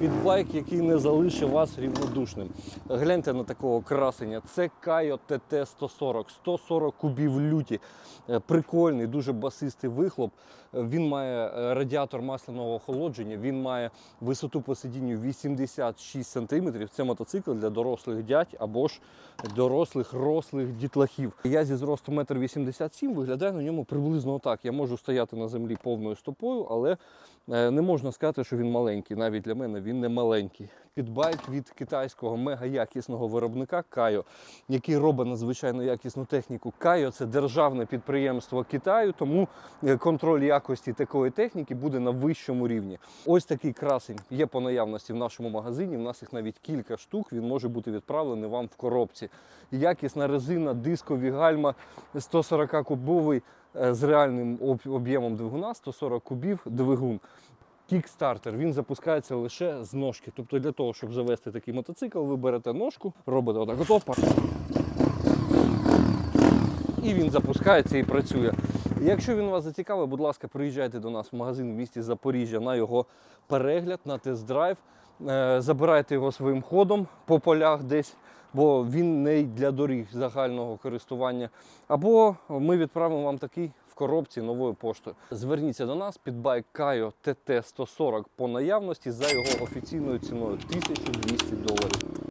Підбайк, який не залишив вас рівнодушним. Гляньте на такого красення. Це Кайо ТТ 140, 140 кубів люті. Е, Прикольний, дуже басистий вихлоп. Е, Він має е, радіатор масляного охолодження, він має висоту по сидінню 86 см. Це мотоцикл для дорослих дядь або ж дорослих рослих дітлахів. Я зі зросту 1,87 м виглядаю на ньому приблизно отак. Я можу стояти на землі повною стопою, але не можна сказати, що він маленький. Навіть для мене він не маленький. Підбайк від китайського мегаякісного виробника Кайо, який робить надзвичайно якісну техніку. Кайо це державне підприємство Китаю, тому е, контроль якості такої техніки буде на вищому рівні. Ось такий красень є по наявності в нашому магазині. В нас їх навіть кілька штук. Він може бути відправлений вам в коробці. Якісна резина, дискові гальма 140 кубовий е, з реальним об'ємом двигуна, 140 кубів двигун. Кікстартер він запускається лише з ножки. Тобто для того, щоб завести такий мотоцикл, ви берете ножку, робите отак от. І він запускається і працює. Якщо він вас зацікавив, будь ласка, приїжджайте до нас в магазин в місті Запоріжжя на його перегляд, на тест-драйв. Е, Забирайте його своїм ходом по полях десь, бо він не для доріг загального користування. Або ми відправимо вам такий в коробці новою поштою. Зверніться до нас під байк Кайо ТТ 140 по наявності за його офіційною ціною 1200 доларів.